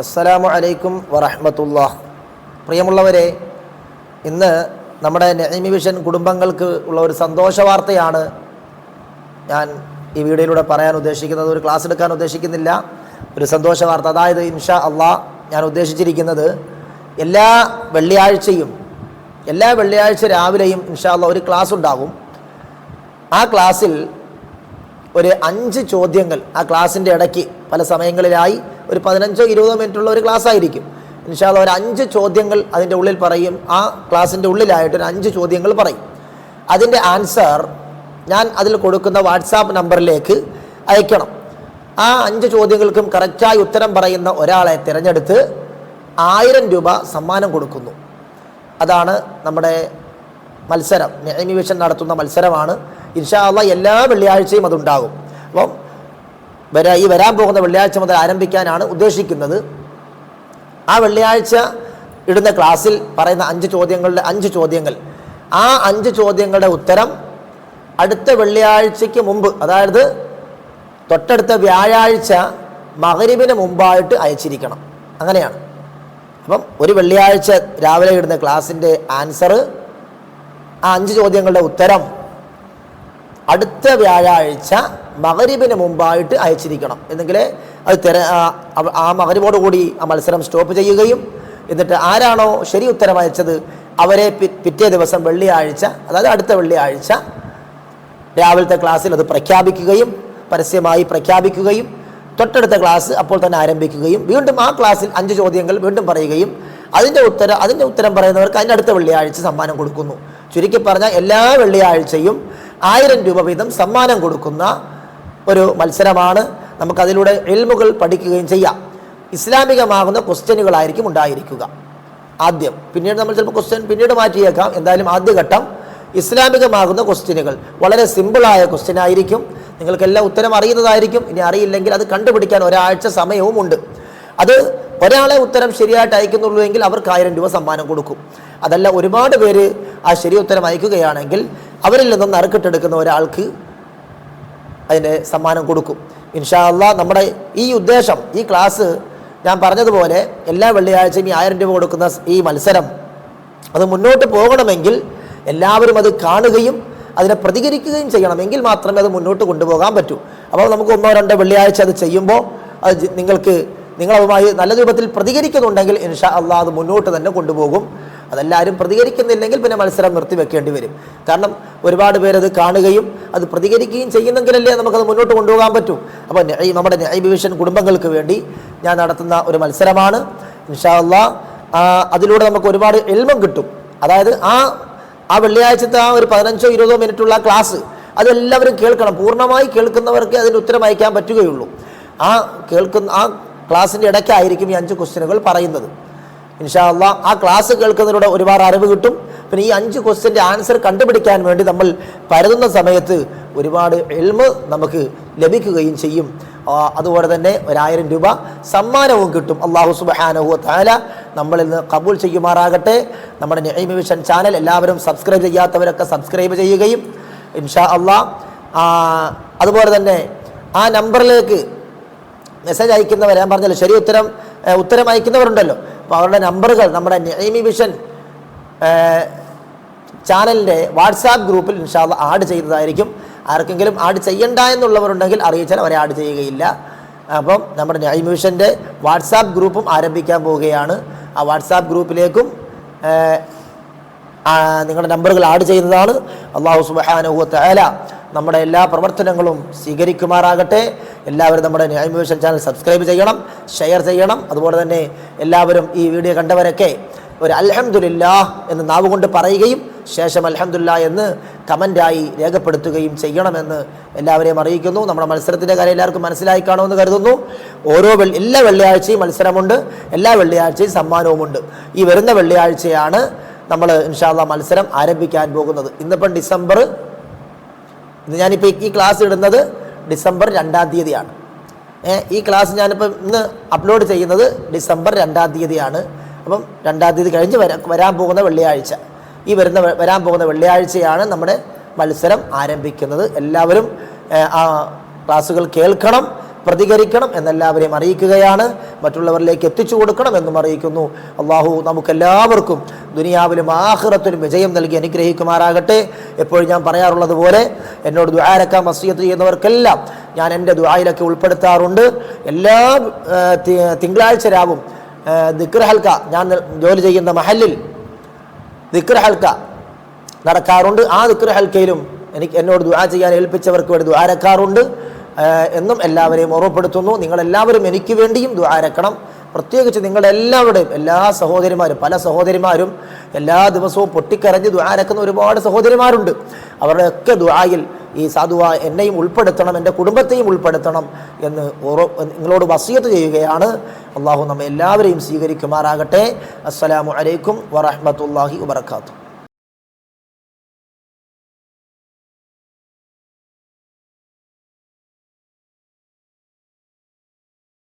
അസ്സലാമു അലൈക്കും വറഹമത്തുള്ള പ്രിയമുള്ളവരെ ഇന്ന് നമ്മുടെ നെയ്മി വിഷൻ കുടുംബങ്ങൾക്ക് ഉള്ള ഒരു സന്തോഷ വാർത്തയാണ് ഞാൻ ഈ വീഡിയോയിലൂടെ പറയാൻ ഉദ്ദേശിക്കുന്നത്. ഒരു ക്ലാസ് എടുക്കാൻ ഉദ്ദേശിക്കുന്നില്ല. ഒരു സന്തോഷ വാർത്ത. അതായത് ഇൻഷാ അള്ളാ ഞാൻ ഉദ്ദേശിച്ചിരിക്കുന്നത് എല്ലാ വെള്ളിയാഴ്ചയും എല്ലാ വെള്ളിയാഴ്ച രാവിലെയും ഇൻഷാ അള്ളാ ഒരു ക്ലാസ് ഉണ്ടാകും. ആ ക്ലാസ്സിൽ ഒരു അഞ്ച് ചോദ്യങ്ങൾ ആ ക്ലാസ്സിന്റെ ഇടയ്ക്ക് പല സമയങ്ങളിലായി ഒരു പതിനഞ്ചോ ഇരുപതോ മിനിറ്റുള്ള ഒരു ക്ലാസ് ആയിരിക്കും. ഇൻഷാല്ല ഒരു അഞ്ച് ചോദ്യങ്ങൾ അതിന്റെ ഉള്ളിൽ പറയും. ആ ക്ലാസ്സിന്റെ ഉള്ളിലായിട്ട് ഒരു അഞ്ച് ചോദ്യങ്ങൾ പറയും. അതിന്റെ ആൻസർ ഞാൻ അതിൽ കൊടുക്കുന്ന വാട്സാപ്പ് നമ്പറിലേക്ക് അയക്കണം. ആ അഞ്ച് ചോദ്യങ്ങൾക്കും കറക്റ്റായി ഉത്തരം പറയുന്ന ഒരാളെ തിരഞ്ഞെടുത്ത് ആയിരം രൂപ സമ്മാനം കൊടുക്കുന്നു. അതാണ് നമ്മുടെ മത്സരം. നെഹമി വിഷൻ നടത്തുന്ന മത്സരമാണ്. ഇൻഷാ എല്ലാ വെള്ളിയാഴ്ചയും അതുണ്ടാകും. അപ്പം വരാ ഈ വരാൻ പോകുന്ന വെള്ളിയാഴ്ച മുതൽ ആരംഭിക്കാനാണ് ഉദ്ദേശിക്കുന്നത്. ആ വെള്ളിയാഴ്ച ഇടുന്ന ക്ലാസ്സിൽ പറയുന്ന അഞ്ച് ചോദ്യങ്ങളുടെ അഞ്ച് ചോദ്യങ്ങൾ. ആ അഞ്ച് ചോദ്യങ്ങളുടെ ഉത്തരം അടുത്ത വെള്ളിയാഴ്ചയ്ക്ക് മുമ്പ് അതായത് തൊട്ടടുത്ത വ്യാഴാഴ്ച മകരിവിന് മുമ്പായിട്ട് അയച്ചിരിക്കണം. അങ്ങനെയാണ്. അപ്പം ഒരു വെള്ളിയാഴ്ച രാവിലെ ഇടുന്ന ക്ലാസ്സിന്റെ ആൻസർ ആ അഞ്ച് ചോദ്യങ്ങളുടെ ഉത്തരം അടുത്ത വ്യാഴാഴ്ച മകരിബിന് മുമ്പായിട്ട് അയച്ചിരിക്കണം. എന്നെങ്കിലേ അത് തെര ആ- മകരിബോടുകൂടി ആ മത്സരം സ്റ്റോപ്പ് ചെയ്യുകയും എന്നിട്ട് ആരാണോ ശരി ഉത്തരം അയച്ചത് അവരെ പിറ്റേ ദിവസം വെള്ളിയാഴ്ച അതായത് അടുത്ത വെള്ളിയാഴ്ച രാവിലത്തെ ക്ലാസ്സിൽ അത് പ്രഖ്യാപിക്കുകയും പരസ്യമായി പ്രഖ്യാപിക്കുകയും തൊട്ടടുത്ത ക്ലാസ് അപ്പോൾ തന്നെ ആരംഭിക്കുകയും വീണ്ടും ആ ക്ലാസ്സിൽ അഞ്ച് ചോദ്യങ്ങൾ വീണ്ടും പറയുകയും അതിന്റെ ഉത്തരം അതിന്റെ ഉത്തരം പറയുന്നവർക്ക് അതിന്റെ അടുത്ത വെള്ളിയാഴ്ച സമ്മാനം കൊടുക്കുന്നു. ചുരുക്കി പറഞ്ഞാൽ എല്ലാ വെള്ളിയാഴ്ചയും ആയിരം രൂപ വീതം സമ്മാനം കൊടുക്കുന്ന ഒരു മത്സരമാണ്. നമുക്കതിലൂടെ എൽമുകൾ പഠിക്കുകയും ചെയ്യാം. ഇസ്ലാമികമാകുന്ന ക്വസ്റ്റ്യനുകളായിരിക്കും ഉണ്ടായിരിക്കുക. ആദ്യം പിന്നീട് നമ്മൾ ചിലപ്പോൾ ക്വസ്റ്റ്യൻ പിന്നീട് മാറ്റിയേക്കാം. എന്തായാലും ആദ്യഘട്ടം ഇസ്ലാമികമാകുന്ന ക്വസ്റ്റ്യനുകൾ. വളരെ സിമ്പിളായ ക്വസ്റ്റ്യൻ ആയിരിക്കും നിങ്ങൾക്കെല്ലാം ഉത്തരം അറിയുന്നതായിരിക്കും. ഇനി അറിയില്ലെങ്കിൽ അത് കണ്ടുപിടിക്കാൻ ഒരാഴ്ച സമയവും ഉണ്ട് അത് ഒരാളെ ഉത്തരം ശരിയായിട്ട് അയക്കുന്നുള്ളൂ എങ്കിൽ അവർക്ക് ആയിരം രൂപ സമ്മാനം കൊടുക്കും. അതല്ല ഒരുപാട് പേര് ആ ശരി ഉത്തരം അയക്കുകയാണെങ്കിൽ അവരിൽ നിന്നും നറുക്കിട്ടെടുക്കുന്ന ഒരാൾക്ക് അതിന്റെ സമ്മാനം കൊടുക്കും. ഇൻഷാ അള്ളാ നമ്മുടെ ഈ ഉദ്ദേശം ഈ ക്ലാസ് ഞാൻ പറഞ്ഞതുപോലെ എല്ലാ വെള്ളിയാഴ്ചയും ഈ ആയിരം രൂപ കൊടുക്കുന്ന ഈ മത്സരം അത് മുന്നോട്ട് പോകണമെങ്കിൽ എല്ലാവരും അത് കാണുകയും അതിനെ പ്രതികരിക്കുകയും ചെയ്യണം. എങ്കിൽ മാത്രമേ അത് മുന്നോട്ട് കൊണ്ടുപോകാൻ പറ്റൂ. അപ്പോൾ നമുക്ക് ഒന്നോ രണ്ടോ വെള്ളിയാഴ്ച അത് ചെയ്യുമ്പോൾ അത് നിങ്ങൾക്ക് നിങ്ങളതുമായി നല്ല രൂപത്തിൽ പ്രതികരിക്കുന്നുണ്ടെങ്കിൽ ഇൻഷാ അള്ളാഹ് അത് മുന്നോട്ട് തന്നെ കൊണ്ടുപോകും. അതെല്ലാവരും പ്രതികരിക്കുന്നില്ലെങ്കിൽ പിന്നെ മത്സരം നിർത്തിവെക്കേണ്ടി വരും. കാരണം ഒരുപാട് പേരത് കാണുകയും അത് പ്രതികരിക്കുകയും ചെയ്യുന്നെങ്കിലല്ലേ നമുക്കത് മുന്നോട്ട് കൊണ്ടുപോകാൻ പറ്റൂ. അപ്പോൾ നമ്മുടെ നെയ്ബ് വിഷൻ കുടുംബങ്ങൾക്ക് വേണ്ടി ഞാൻ നടത്തുന്ന ഒരു മത്സരമാണ്. ഇൻഷാല്ല അതിലൂടെ നമുക്ക് ഒരുപാട് എൽമം കിട്ടും. അതായത് ആ ആ വെള്ളിയാഴ്ചത്തെ ആ ഒരു പതിനഞ്ചോ ഇരുപതോ മിനിറ്റുള്ള ക്ലാസ് അതെല്ലാവരും കേൾക്കണം. പൂർണമായി കേൾക്കുന്നവർക്ക് അതിന് ഉത്തരം അയക്കാൻ പറ്റുകയുള്ളൂ. ആ കേൾക്കുന്ന ആ ക്ലാസ്സിന്റെ ഇടയ്ക്കായിരിക്കും ഈ അഞ്ച് ക്വസ്റ്റ്യനുകൾ പറയുന്നത്. ഇൻഷാ അള്ളാ ആ ക്ലാസ് കേൾക്കുന്നതിലൂടെ ഒരുപാട് അറിവ് കിട്ടും. പിന്നെ ഈ അഞ്ച് ക്വസ്റ്റ്യന്റെ ആൻസർ കണ്ടുപിടിക്കാൻ വേണ്ടി നമ്മൾ പരതുന്ന സമയത്ത് ഒരുപാട് എൽമ് നമുക്ക് ലഭിക്കുകയും ചെയ്യും. അതുപോലെ തന്നെ ഒരായിരം രൂപ സമ്മാനവും കിട്ടും. അള്ളാഹു സുബാനഹു താല നമ്മളിൽ നിന്ന് കബൂൽ ചെയ്യുമാറാകട്ടെ. നമ്മുടെ നെയ്മി വിഷൻ ചാനൽ എല്ലാവരും സബ്സ്ക്രൈബ് ചെയ്യാത്തവരൊക്കെ സബ്സ്ക്രൈബ് ചെയ്യുകയും ഇൻഷാ അള്ളാ അതുപോലെ തന്നെ ആ നമ്പറിലേക്ക് മെസ്സേജ് അയക്കുന്നവർ ഞാൻ പറഞ്ഞല്ലോ ശരി ഉത്തരം ഉത്തരം അയക്കുന്നവരുണ്ടല്ലോ. അപ്പോൾ അവരുടെ നമ്പറുകൾ നമ്മുടെ നെയ്മി വിഷൻ ചാനലിന്റെ വാട്സാപ്പ് ഗ്രൂപ്പിൽ ഇൻഷാല്ല ആഡ് ചെയ്തതായിരിക്കും. ആർക്കെങ്കിലും ആഡ് ചെയ്യണ്ട എന്നുള്ളവരുണ്ടെങ്കിൽ അറിയിച്ചാൽ അവരെ ആഡ് ചെയ്യുകയില്ല. അപ്പം നമ്മുടെ നെയ്മി വിഷന്റെ വാട്സാപ്പ് ഗ്രൂപ്പും ആരംഭിക്കാൻ പോവുകയാണ്. ആ വാട്സാപ്പ് ഗ്രൂപ്പിലേക്കും നിങ്ങളുടെ നമ്പറുകൾ ആഡ് ചെയ്യുന്നതാണ്. അള്ളാഹു സുബാനുഹു തആല നമ്മുടെ എല്ലാ പ്രവർത്തനങ്ങളും സ്വീകരിക്കുമാറാകട്ടെ. എല്ലാവരും നമ്മുടെ ന്യായമോഷൻ ചാനൽ സബ്സ്ക്രൈബ് ചെയ്യണം ഷെയർ ചെയ്യണം. അതുപോലെ തന്നെ എല്ലാവരും ഈ വീഡിയോ കണ്ടവരൊക്കെ ഒരു അൽഹംദുലില്ലാ എന്ന് നാവ് കൊണ്ട് പറയുകയും ശേഷം അലഹമുല്ല എന്ന് കമന്റായി രേഖപ്പെടുത്തുകയും ചെയ്യണമെന്ന് എല്ലാവരെയും അറിയിക്കുന്നു. നമ്മുടെ മത്സരത്തിന്റെ കാര്യം എല്ലാവർക്കും മനസ്സിലായി കാണുമെന്ന് കരുതുന്നു. ഓരോ വെള്ളി എല്ലാ വെള്ളിയാഴ്ചയും മത്സരമുണ്ട്. എല്ലാ വെള്ളിയാഴ്ചയും സമ്മാനവുമുണ്ട്. ഈ വരുന്ന വെള്ളിയാഴ്ചയാണ് നമ്മൾ ഇൻഷാല്ല മത്സരം ആരംഭിക്കാൻ പോകുന്നത്. ഇന്നിപ്പം ഡിസംബർ ഇന്ന് ഞാനിപ്പോൾ ഈ ക്ലാസ് ഇടുന്നത് ഡിസംബർ രണ്ടാം തീയതിയാണ്. ഈ ക്ലാസ് ഞാനിപ്പം ഇന്ന് അപ്ലോഡ് ചെയ്യുന്നത് ഡിസംബർ രണ്ടാം തീയതിയാണ്. അപ്പം രണ്ടാം തീയതി കഴിഞ്ഞ് വരാ വരാൻ പോകുന്ന വെള്ളിയാഴ്ച. ഈ വരുന്ന വരാൻ പോകുന്ന വെള്ളിയാഴ്ചയാണ് നമ്മുടെ മത്സരം ആരംഭിക്കുന്നത്. എല്ലാവരും ആ ക്ലാസ്സുകൾ കേൾക്കണം. പ്രതികരിക്കണം എന്നെല്ലാവരെയും അറിയിക്കുകയാണ്. മറ്റുള്ളവരിലേക്ക് എത്തിച്ചു കൊടുക്കണം എന്നും അറിയിക്കുന്നു. അള്ളാഹു നമുക്കെല്ലാവർക്കും ദുനിയാവിലും ആഹ്റത്തിലും വിജയം നൽകി അനുഗ്രഹിക്കുമാറാകട്ടെ. എപ്പോഴും ഞാൻ പറയാറുള്ളത് പോലെ എന്നോട് ദുആരക്കാൻ മസ്ജിദ് ചെയ്യുന്നവർക്കെല്ലാം ഞാൻ എന്റെ ദുആയിലൊക്കെ ഉൾപ്പെടുത്താറുണ്ട്. എല്ലാ തിങ്കളാഴ്ച രാവും ദിക്ർ ഹൽക്ക ഞാൻ ജോലി ചെയ്യുന്ന മഹലിൽ ദിക്ർ ഹൽക്ക നടക്കാറുണ്ട്. ആ ദിക്ർ ഹൽക്കയിലും എനിക്ക് എന്നോട് ദുആ ചെയ്യാൻ ഏൽപ്പിച്ചവർക്ക് വേണ്ടി ദ്വാരക്കാറുണ്ട് എന്നും എല്ലാവരെയും ഓർമ്മപ്പെടുത്തുന്നു. നിങ്ങളെല്ലാവരും എനിക്ക് വേണ്ടിയും ദ്വാരക്കണം പ്രത്യേകിച്ച് നിങ്ങളെല്ലാവരുടെയും എല്ലാ സഹോദരിമാരും പല സഹോദരിമാരും എല്ലാ ദിവസവും പൊട്ടിക്കരഞ്ഞ് ദ്വാരക്കുന്ന ഒരുപാട് സഹോദരിമാരുണ്ട്. അവരുടെയൊക്കെ ദ്വായിൽ ഈ സാധുവ എന്നെയും ഉൾപ്പെടുത്തണം എന്റെ കുടുംബത്തെയും ഉൾപ്പെടുത്തണം എന്ന് ഓരോ നിങ്ങളോട് വസീത്ത് ചെയ്യുകയാണ്. അള്ളാഹു നമ്മെ എല്ലാവരെയും സ്വീകരിക്കുമാറാകട്ടെ. അസ്സലാമു അലൈക്കും വറഹ്മത്തുള്ളാഹി വബർക്കാത്തു